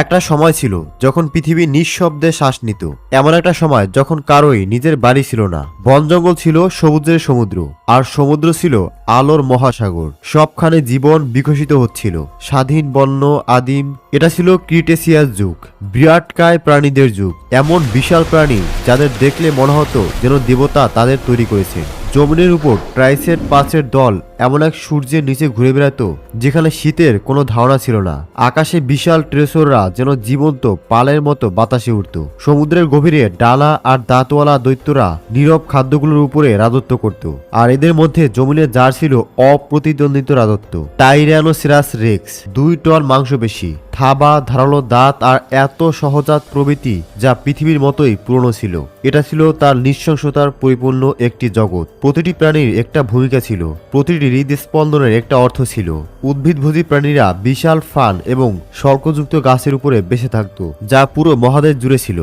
একটা সময় ছিল যখন পৃথিবী নিঃশব্দে শ্বাস নিত এমন একটা সময় যখন কারোই নিজের বাড়ি ছিল না। বন জঙ্গল ছিল সমুদ্রের সমুদ্র, আর সমুদ্র ছিল আলোর মহাসাগর। সবখানে জীবন বিকশিত হচ্ছিল। স্বাধীন বন্য, আদিম, এটা ছিল ক্রিটেসিয়াস যুগ, বিরাটকায় প্রাণীদের যুগ। এমন বিশাল প্রাণী যাদের দেখলে মনে হতো যেন দেবতা তাদের তৈরি করেছে। জমিনের উপর ট্রাইসের পাঁচের দল এমন এক সূর্যের নিচে ঘুরে বেড়াতো, যেখানে শীতের কোনো ধারণা ছিল না। আকাশে বিশাল ট্রেসররা যেন জীবন্ত পালের মতো বাতাসে উঠত সমুদ্রের গভীরে ডালা আর দাঁতওয়ালা দৈত্যরা নীরব খাদ্যগুলোর উপরে রাজত্ব করত। আর এদের মধ্যে জমিনে যার ছিল অপ্রতিদ্বন্দ্বিত রাজত্ব। টাইরানোসিরাস রেক্স, দুই টন মাংসপেশি থাবা, ধারালো দাঁত আর এত সহজাত প্রবৃতি যা পৃথিবীর মতোই পুরনো ছিল। এটা ছিল তার নিঃশংসতার পরিপূর্ণ একটি জগৎ। প্রতিটি প্রাণীর একটা ভূমিকা ছিল। প্রতিটি হৃদস্পন্দনের একটা অর্থ ছিল। উদ্ভিদভোজী প্রাণীরা বিশাল ফান এবং সর্কযুক্ত গাছের উপরে বেঁচে থাকত, যা পুরো মহাদেশ জুড়ে ছিল।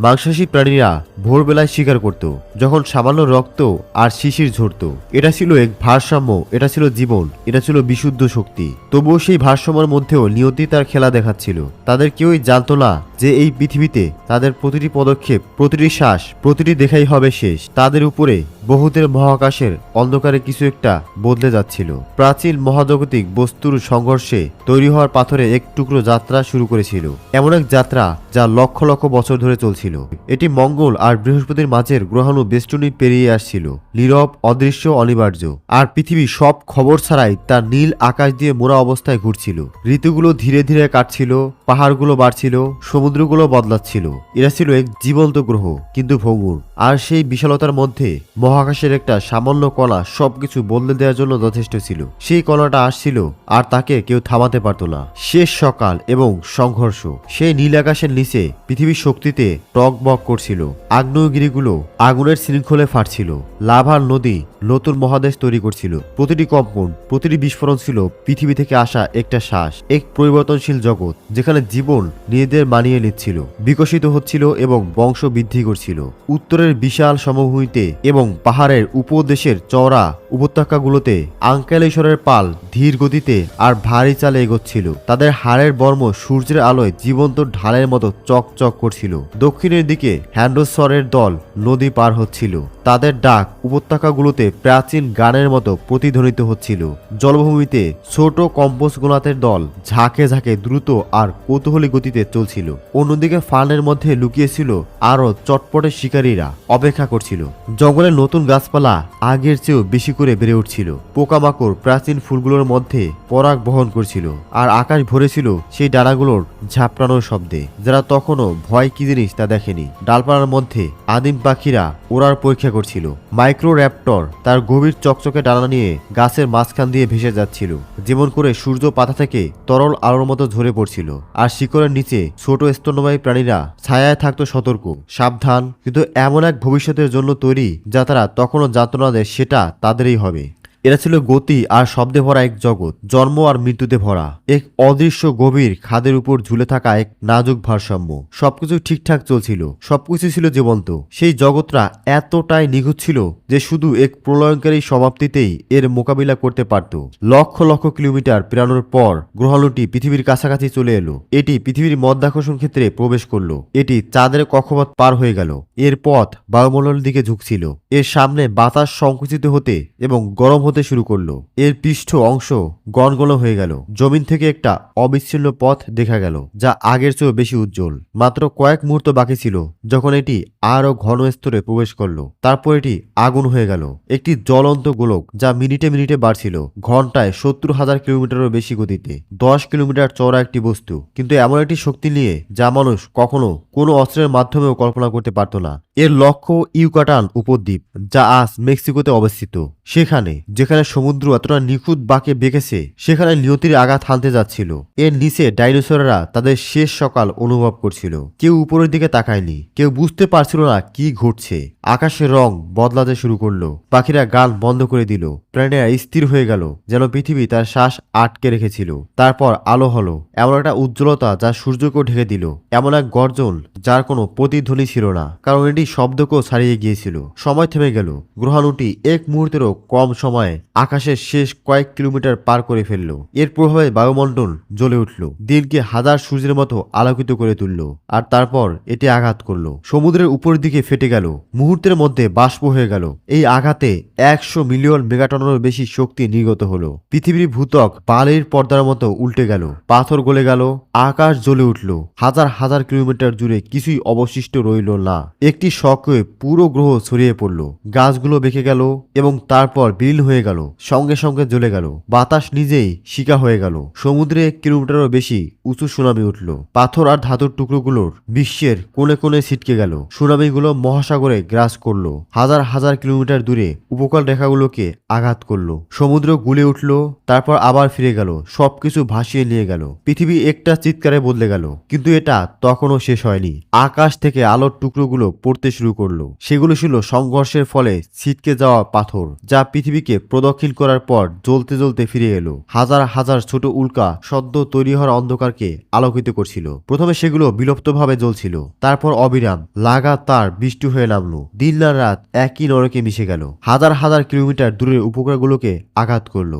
মাংসাশী প্রাণীরা ভোরবেলায় শিকার করত, যখন সামান্য রক্ত আর শিশির ঝরত। এটা ছিল এক ভারসাম্য, এটা ছিল জীবন, এটা ছিল বিশুদ্ধ শক্তি। তবুও সেই ভারসাম্যের মধ্যেও নিয়তি তার খেলা দেখাচ্ছিল। তাদের কেউই জানত না যে এই পৃথিবীতে তাদের প্রতিটি পদক্ষেপ, প্রতিটি শ্বাস, প্রতিটি দেখাই হবে শেষ। তাদের উপরে বহুদের মহাকাশের অন্ধকারে কিছু একটা বদলে যাচ্ছিল। প্রাচীন মহাজাগতিক বস্তুর সংঘর্ষে তৈরি হওয়ার পাথরে এক টুকরো যাত্রা শুরু করেছিল। এমন এক যাত্রা যা লক্ষ লক্ষ বছর ধরে চলছিল। এটি মঙ্গল আর বৃহস্পতির মাঝের গ্রহাণু বেষ্টনী পেরিয়ে আসছিল। নীরব, অদৃশ্য, অনিবার্য। আর পৃথিবী সব খবর ছাড়াই তার নীল আকাশ দিয়ে মোড়া অবস্থায় ঘুরছিল। ঋতুগুলো ধীরে ধীরে কাটছিল, পাহাড়গুলো বাড়ছিল, সমুদ্রগুলো বদলাচ্ছিল। এরা ছিল এক জীবন্ত গ্রহ, কিন্তু ভঙ্গুর। আর সেই বিশালতার মধ্যে মহাকাশের একটা সামান্য কণা সবকিছু বদলে দেওয়ার জন্য যথেষ্ট ছিল। সেই কণাটা আসছিল আর তাকে কেউ থামাতে পারত না। শেষ সকাল এবং সংঘর্ষ। সেই নীল আকাশের নিচে পৃথিবীর শক্তিতে টক বক করছিল। আগ্নেয়গিরিগুলো আগুনের শৃঙ্খলে ফাটছিল। লাভার নদী নতুন মহাদেশ তৈরি করছিল। প্রতিটি কম্পন, প্রতিটি বিস্ফোরণ ছিল পৃথিবী থেকে আসা একটা শ্বাস, এক পরিবর্তনশীল জগৎ, যেখানে জীবন নিজেদের মানিয়ে নিচ্ছিল। বিকশিত হচ্ছিল এবং বংশ বৃদ্ধি করছিল। উত্তরের বিশাল সমভূমিতে এবং পাহাড়ের উপদেশের চওড়া উপত্যকাগুলোতে আঙ্কেলেশ্বরের পাল ধীর গতিতে আর ভারী চালে এগোচ্ছিল। তাদের হাড়ের বর্ম সূর্যের আলোয় জীবন্ত ঢালের মতো চকচক করছিল। দক্ষিণের দিকে হ্যান্ডোসরের দল নদী পার হচ্ছিল। তাদের ডাক উপত্যকাগুলোতে প্রাচীন গানের মতো প্রতিধ্বনিত হচ্ছিল। জলভূমিতে ছোট কম্পোস গোলাতের দল ঝাঁকে ঝাঁকে দ্রুত আর কৌতূহলী গতিতে চলছিল। অন্যদিকে ফানের মধ্যে লুকিয়েছিল আরও চটপটে শিকারীরা। অপেক্ষা করছিল। জঙ্গলের নতুন গাছপালা আগের চেয়েও বেশি করে বেড়ে উঠছিল। পোকামাকড় প্রাচীন ফুলগুলোর মধ্যে পরাগ বহন করছিল আর আকাশ ভরেছিল সেই ডানাগুলোর ঝাপটানোর শব্দে, যারা তখনও ভয় কি জিনিস তা দেখেনি। ডালপালার মধ্যে আদিম পাখিরা ওড়ার পরীক্ষা করছিল। মাইক্রো র্যাপটর তার গভীর চকচকে ডানা নিয়ে গাছের মাঝখান দিয়ে ভেসে যাচ্ছিল, যেমন করে সূর্য পাতা থেকে তরল আলোর মতো ঝরে পড়ছিল। আর শিকড়ের নিচে ছোট স্তন্যবায়ী প্রাণীরা ছায়ায় থাকতো সতর্ক, সাবধান, কিন্তু এমন এক ভবিষ্যতের জন্য তৈরি যা তারা তখনও জানত না যে সেটা তাদেরই হবে। এরা ছিল গতি আর শব্দে ভরা এক জগৎ, জন্ম আর মৃত্যুতে ভরা। এক অদৃশ্য গভীর খাদের উপর ঝুলে থাকা এক নাজুক ভারসাম্য। সবকিছু ঠিকঠাক চলছিল সবকিছু ছিল জীবন্ত। সেই জগৎটা এতটাই নিখুঁত ছিল যে শুধু এক প্রলয়ঙ্কারী সমাপ্তিতেই এর মোকাবিলা করতে পারত। লক্ষ লক্ষ কিলোমিটার পেরানোর পর গ্রহাণুটি পৃথিবীর কাছাকাছি চলে এলো। এটি পৃথিবীর মধ্যাকর্ষণ ক্ষেত্রে প্রবেশ করল। এটি চাঁদের কক্ষপথ পার হয়ে গেল। এর পথ বায়ুমণ্ডলের দিকে ঝুঁকছিল। এর সামনে বাতাস সংকুচিত হতে এবং গরম হতে শুরু করল। এর পৃষ্ঠ অংশ গনগন হয়ে গেল। জমিন থেকে একটা অবিচ্ছিন্ন পথ দেখা গেল, যা আগের চেয়েও বেশি উজ্জ্বল। মাত্র কয়েক মুহূর্ত বাকি ছিল, যখন এটি আরও ঘন স্তরে প্রবেশ করল। তারপর এটি আগুন হয়ে গেল। একটি জ্বলন্ত গোলক, যা মিনিটে মিনিটে বাড়ছিল, ঘন্টায় সত্তর হাজার কিলোমিটারেরও বেশি গতিতে। দশ কিলোমিটার চওড়া একটি বস্তু, কিন্তু এমন একটি শক্তি নিয়ে যা মানুষ কখনো কোনো অস্ত্রের মাধ্যমেও কল্পনা করতে পারত না। এর লক্ষ্য ইউকাটান উপদ্বীপ, যা আজ মেক্সিকোতে অবস্থিত। সেখানে, যেখানে সমুদ্র এতটা নিখুঁত বাঁকে বেঁকেছে, সেখানে নিয়তির আঘাত হানতে যাচ্ছিল। এর নিচে ডাইনোসরেরা তাদের শেষ সকাল অনুভব করছিল। কেউ উপরের দিকে তাকায়নি, কেউ বুঝতে পারছিল না কি ঘটছে। আকাশের রং বদলাতে শুরু করল, পাখিরা গান বন্ধ করে দিল। প্রাণীরা স্থির হয়ে গেল, যেন পৃথিবী তার শ্বাস আটকে রেখেছিল। তারপর আলো হলো, এমন একটা উজ্জ্বলতা যা সূর্যকেও ঢেকে দিল, এমন এক গর্জন যার কোনো প্রতিধ্বনি ছিল না, কারণ এটি শব্দকেও ছাড়িয়ে গিয়েছিল। সময় থেমে গেল, গ্রহাণুটি এক মুহূর্তেরও কম সময়ে আকাশের শেষ কয়েক কিলোমিটার পার করে ফেলল। এর প্রভাবে বায়ুমণ্ডল জ্বলে উঠল, দিনকে হাজার সূর্যের মতো আলোকিত করে তুলল, আর তারপর এটি আঘাত করল। সমুদ্রের উপরের দিকে ফেটে গেল, মুহূর্তের মধ্যে বাষ্প হয়ে গেল। এই আঘাতে একশো মিলিয়ন মেগাটনেরও বেশি শক্তি নির্গত হলো। পৃথিবীর ভূতক বালির পর্দার মতো উল্টে গেল, পাথর গলে গেল, আকাশ জ্বলে উঠল। হাজার হাজার কিলোমিটার জুড়ে কিছুই অবশিষ্ট রইল না। একটি শকে পুরো গ্রহ ছড়িয়ে পড়ল, গাছগুলো বেঁকে গেল এবং তারপর বিল হয়ে গেল, সঙ্গে সঙ্গে জ্বলে গেল। বাতাস নিজেই শিকা হয়ে গেল। সমুদ্রে এক কিলোমিটারও বেশি উঁচু সুনামি উঠল। পাথর আর ধাতুর টুকরোগুলোর বিশ্বের কোণে কোণে ছিটকে গেল। সুনামিগুলো মহাসাগরে গ্রাস করল। হাজার হাজার কিলোমিটার দূরে উপকূল রেখাগুলোকে আঘাত করল। সমুদ্র গুলে উঠল, তারপর আবার ফিরে গেল, সবকিছু ভাসিয়ে নিয়ে গেল। পৃথিবী একটা চিৎকারে বদলে গেল, কিন্তু এটা তখনও শেষ হয়নি। আকাশ থেকে আলোর টুকরোগুলো পড়তে শুরু করল। সেগুলো ছিল সংঘর্ষের ফলে ছিটকে যাওয়া পাথর, যা পৃথিবীকে প্রদক্ষিণ করার পর জ্বলতে জ্বলতে ফিরে এলো। হাজার হাজার ছোট উল্কা সদ্য তৈরি হওয়ার অন্ধকারকে আলোকিত করছিল। প্রথমে সেগুলো বিলুপ্তভাবে জ্বলছিল। তারপর অবিরাম লাগাতার বৃষ্টি হয়ে নামলো। দিন রাত একই নরকে মিশে গেল। হাজার হাজার কিলোমিটার দূরের উপগ্রহগুলোকে আঘাত করল।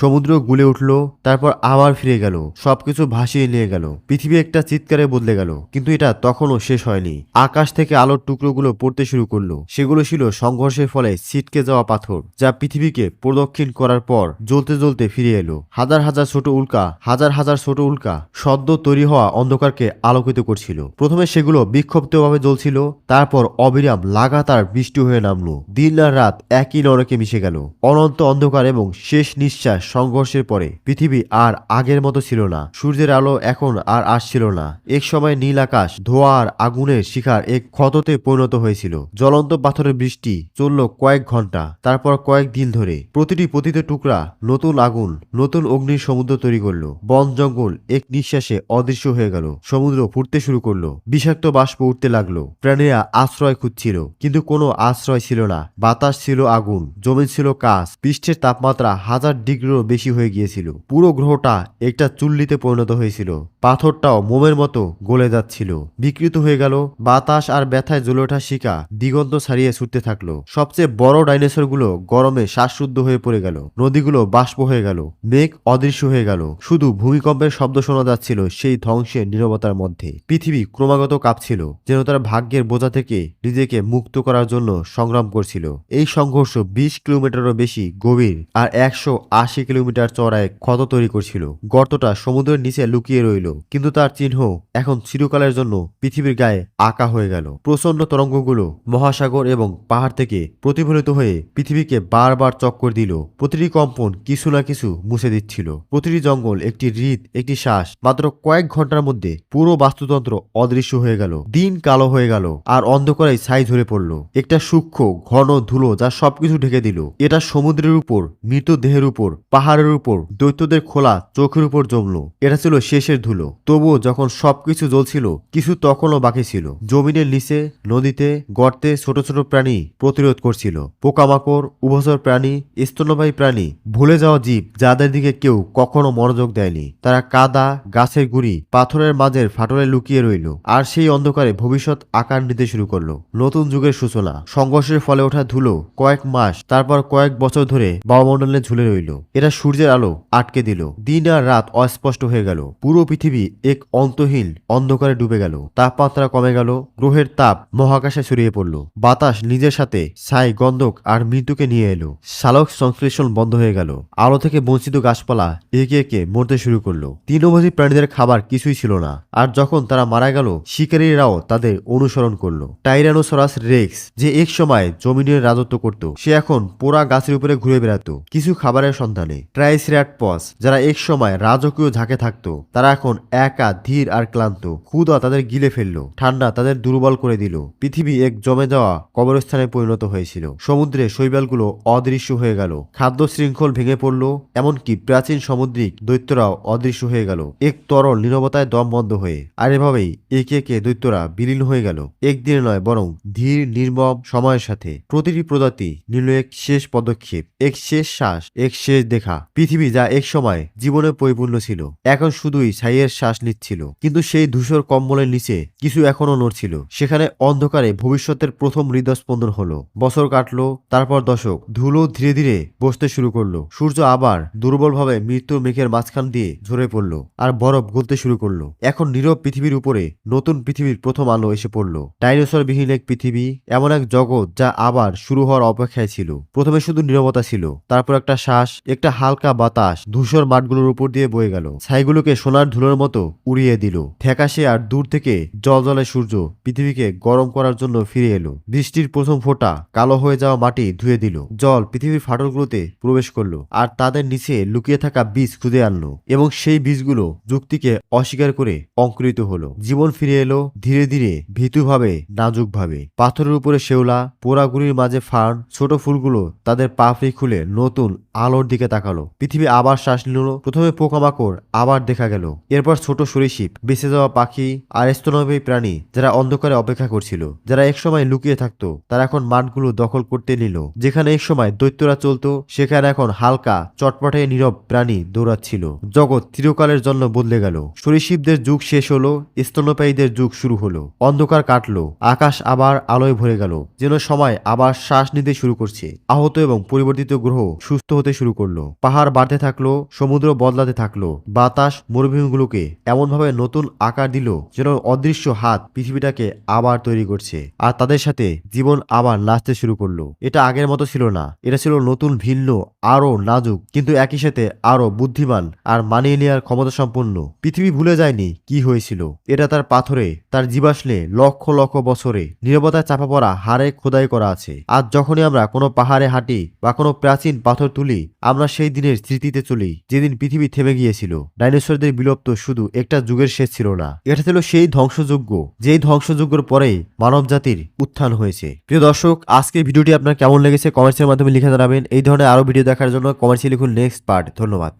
সমুদ্র গুলে উঠল, তারপর আবার ফিরে গেল, সবকিছু ভাসিয়ে নিয়ে গেল, পৃথিবী একটা চিৎকারে বদলে গেল, কিন্তু এটা তখনও শেষ হয়নি। আকাশ থেকে আলোর টুকরোগুলো পড়তে শুরু করল, সেগুলো ছিল সংঘর্ষের ফলে ছিটকে যাওয়া পাথর, যা পৃথিবীকে প্রদক্ষিণ করার পর জ্বলতে জ্বলতে ফিরে এলো। হাজার হাজার ছোট উল্কা, হাজার হাজার ছোট উল্কা সদ্য তৈরি হওয়া অন্ধকারকে আলোকিত করছিল। প্রথমে সেগুলো বিক্ষিপ্তভাবে জ্বলছিল, তারপর অবিরাম লাগাতার বৃষ্টি হয়ে নামলো। দিন আর রাত একই নরকে মিশে গেল। অনন্ত অন্ধকার এবং শেষ নিঃশ্বাস সংঘর্ষের পরে পৃথিবী আর আগের মতো ছিল না। সূর্যের আলো এখন আর আসছিল না। এক সময় নীল আকাশ, ধোয়া আর আগুনের শিখার এক ক্ষততে পরিণত হয়েছিল। জ্বলন্ত পাথরের বৃষ্টি চলল কয়েক ঘণ্টা তারপর কয়েক দিন ধরে। প্রতিটি পতিত টুকরা নতুন আগুন, নতুন অগ্নির সমুদ্র তৈরি করল। বন জঙ্গল এক নিঃশ্বাসে অদৃশ্য হয়ে গেল। সমুদ্র ফুটতে শুরু করল। বিষাক্ত বাষ্প উঠতে লাগল। প্রাণীরা আশ্রয় খুঁজছিল, কিন্তু কোনো আশ্রয় ছিল না। বাতাস ছিল আগুন, জমি ছিল কাজ পৃষ্ঠের তাপমাত্রা হাজার ডিগ্রিরও বেশি হয়ে গিয়েছিল। পুরো গ্রহটা একটা চুল্লিতে পরিণত হয়েছিল। পাথরটাও মোমের মতো গলে যাচ্ছিল। বিকৃত হয়ে গেল বাতাস আর ব্যথায় জ্বলে ওঠা শিকা দিগন্ত ছাড়িয়ে ছুটতে থাকল। সবচেয়ে বড় ডাইনোসরগুলো গরমে শ্বাসরুদ্ধ হয়ে পড়ে গেল। নদীগুলো বাষ্প হয়ে গেল। মেঘ অদৃশ্য হয়ে গেল। শুধু ভূমিকম্পের শব্দ শোনা যাচ্ছিল সেই ধ্বংসের নীরবতার মধ্যে। পৃথিবী ক্রমাগত কাঁপছিল, যেন তার ভাগ্যের বোঝা থেকে নিজেকে মুক্ত করার জন্য সংগ্রাম করছিল। এই সংঘর্ষ বিশ কিলোমিটারও বেশি গভীর আর একশো আশি কিলোমিটার চড়ায় ক্ষত তৈরি করছিল। গর্তটা সমুদ্রের নিচে লুকিয়ে রইল, কিন্তু তার চিহ্ন এখন চিরকালের জন্য পৃথিবীর গায়ে আঁকা হয়ে গেল। প্রচণ্ড তরঙ্গগুলো মহাসাগর এবং পাহাড় থেকে প্রতিফলিত হয়ে পৃথিবীকে বারবার চক্কর দিল। প্রতিটি কম্পন কিছু না কিছু মুছে দিচ্ছিল। প্রতিটি জঙ্গল একটি হৃদ একটি শ্বাস। মাত্র কয়েক ঘণ্টার মধ্যে পুরো বাস্তুতন্ত্র অদৃশ্য হয়ে গেল। দিন কালো হয়ে গেল আর অন্ধকারে ছাই ধরে পড়ল। একটা সূক্ষ্ম, ঘন ধুলো যা সবকিছু ঢেকে দিল। এটা সমুদ্রের উপর মৃত দেহের উপর পাহাড়ের উপর দৈত্যদের খোলা চোখের উপর জমলো। এটা ছিল শেষের ধুলো। তবুও যখন সবকিছু জ্বলছিল, কিছু তখনও বাকি ছিল। জমিনের নিচে, নদীতে, গর্তে ছোট ছোট প্রাণী প্রতিরোধ করছিল। পোকামাকড়, উভচর প্রাণী স্তন্যবাহী প্রাণী, ভুলে যাওয়া জীব, যাদের দিকে কেউ কখনো মনোযোগ দেয়নি। তারা কাদা, গাছের গুড়ি, পাথরের মাঝের ফাটলে লুকিয়ে রইল। আর সেই অন্ধকারে ভবিষ্যৎ আকার নিতে শুরু করল। নতুন যুগের সূচনা। সংঘর্ষের ফলে ওঠা ধুলো কয়েক মাস, তারপর কয়েক বছর ধরে বায়ুমণ্ডলে ঝুলে রইল। এরা সূর্যের আলো আটকে দিল। দিন আর রাত অস্পষ্ট হয়ে গেল। পুরো পৃথিবী এক অন্তহীন অন্ধকারে ডুবে গেল। তাপমাত্রা কমে গেল। গ্রহের তাপ মহাকাশে ছড়িয়ে পড়ল। বাতাস নিজের সাথে ছাই, গন্ধক আর মৃত্যুকে নিয়ে এলো। শালক সংশ্লেষণ বন্ধ হয়ে গেল। আলো থেকে বঞ্চিত গাছপালা একে একে মরতে শুরু করল। তৃণভোজী প্রাণীদের খাবার কিছুই ছিল না। আর যখন তারা মারা গেল, শিকারীরাও তাদের অনুসরণ করল। টাইরানোসরাস রেক্স, যে এক সময় জমিনের রাজত্ব করত, সে এখন পোড়া গাছের উপরে ঘুরে বেড়াতো। কিছু খাবারের সন্ধানে। জীবনে। ট্রাইসিরাটপস যারা এক সময় রাজকীয় ঝাঁকে থাকতো, তারা এখন একা, ধীর আর ক্লান্ত। ক্ষুদা তাদের গিলে ফেলল, ঠান্ডা তাদের দুর্বল করে দিল। পৃথিবী এক জমে যাওয়া কবরস্থানে পরিণত হয়েছিল। সমুদ্রে শৈবালগুলো অদৃশ্য হয়ে গেল। খাদ্য শৃঙ্খল ভেঙে পড়ল, এমনকি প্রাচীন সামুদ্রিক দৈত্যরাও অদৃশ্য হয়ে গেল। এক তরল নীরবতায় দম বন্ধ হয়ে, আর এভাবেই একে একে দৈত্যরা বিলীন হয়ে গেল। একদিনে নয়, বরং ধীর, নির্মম সময়ের সাথে। প্রতিটি প্রজাতি নিল এক শেষ পদক্ষেপ, এক শেষ শ্বাস, এক শেষ দেখা। পৃথিবী যা এক সময় জীবনে পরিপূর্ণ ছিল, এখন শুধুই ছাইয়ের শ্বাস নিচ্ছিল। কিন্তু সেই ধূসর কম্বলের নিচে কিছু এখনও নড়ছিল। সেখানে অন্ধকারে ভবিষ্যতের প্রথম হৃদস্পন্দন হলো। বছর কাটলো, তারপর দশক। ধুলো ধীরে ধীরে বসতে শুরু করল। সূর্য আবার দুর্বলভাবে মৃত্যুর মেঘের মাঝখান দিয়ে ঝরে পড়ল আর বরফ গলতে শুরু করল। এখন নীরব পৃথিবীর উপরে নতুন পৃথিবীর প্রথম আলো এসে পড়ল। ডাইনোসর বিহীন এক পৃথিবী, এমন এক জগৎ যা আবার শুরু হওয়ার অপেক্ষায় ছিল। প্রথমে শুধু নীরবতা ছিল, তারপর একটা শ্বাস, একটা হালকা বাতাস ধূসর মাঠগুলোর উপর দিয়ে বয়ে গেল। ছাইগুলোকে সোনার ধুলোর মতো উড়িয়ে দিল। ফ্যাকাশে আর দূর থেকে জল জলে সূর্য পৃথিবীকে গরম করার জন্য ফিরে এলো। বৃষ্টির প্রথম ফোঁটা কালো হয়ে যাওয়া মাটি ধুয়ে দিল। জল পৃথিবীর ফাটলগুলোতে প্রবেশ করল আর তাদের নিচে লুকিয়ে থাকা বীজ খুঁজে আনলো এবং সেই বীজগুলো যুক্তিকে অস্বীকার করে অঙ্কুরিত হলো। জীবন ফিরে এলো ধীরে ধীরে ভীতুভাবে, নাজুকভাবে। পাথরের উপরে শেওলা, পোড়াগুড়ির মাঝে ফার্ন, ছোট ফুলগুলো তাদের পাপড়ি খুলে নতুন আলোর দিকে তাকালো। পৃথিবী আবার শ্বাস নিল। প্রথমে পোকামাকড়, আবার দেখা গেল। এরপর ছোট সরীসৃপ, বেঁচে যাওয়া পাখি আর স্তনবী প্রাণী যারা অন্ধকারে অপেক্ষা করছিল, যারা একসময় লুকিয়ে থাকতো, তারা এখন মাঠগুলো দখল করতে নিল। যেখানে একসময় দৈত্যরা চলতো, সেখানে এখন হালকা, চটপটে নীরব প্রাণী দৌড়াচ্ছিল। জগৎ চিরকালের জন্য বদলে গেল। সরীসৃপদের যুগ শেষ হলো, স্তন্যপায়ীদের যুগ শুরু হলো। অন্ধকার কাটলো, আকাশ আবার আলোয় ভরে গেল, যেন সময় আবার শ্বাস নিতে শুরু করছে। আহত এবং পরিবর্তিত গ্রহ সুস্থ হতে শুরু করল। পাহাড় বাড়তে থাকল, সমুদ্র বদলাতে থাকল, বাতাস মরুভূমিগুলোকে এমনভাবে নতুন আকার দিল যেন অদৃশ্য হাত পৃথিবীটাকে আবার তৈরি করছে। আর তাদের সাথে জীবন আবার নাচতে শুরু করল। এটা আগের মতো ছিল না। এটা ছিল নতুন, ভিন্ন আরও নাজুক, কিন্তু একই সাথে আরও বুদ্ধিমান আর মানিয়ে নেওয়ার ক্ষমতা সম্পন্ন পৃথিবী ভুলে যায়নি কি হয়েছিল। এটা তার পাথরে, তার জীবাশ্লে লক্ষ লক্ষ বছরে নিরবতায় চাপা পড়া হারে খোদাই করা আছে। আজ যখনই আমরা কোনো পাহাড়ে হাঁটি বা কোনো প্রাচীন পাথর তুলি, আমরা সেই দিনের স্মৃতিতে চলি, যেদিন পৃথিবী থেমে গিয়েছিল। ডাইনোসরদের বিলুপ্ত শুধু একটা যুগের শেষ ছিল না, এটা ছিল সেই ধ্বংসযজ্ঞ, যেই ধ্বংসযজ্ঞর পরেই মানব জাতির উত্থান হয়েছে। প্রিয় দর্শক, আজকে ভিডিওটি আপনার কেমন লেগেছে কমেন্টসের মাধ্যমে লিখে জানাবেন। এই ধরনের আরও ভিডিও দেখার জন্য কমেন্টসে লিখুন নেক্সট পার্ট। ধন্যবাদ।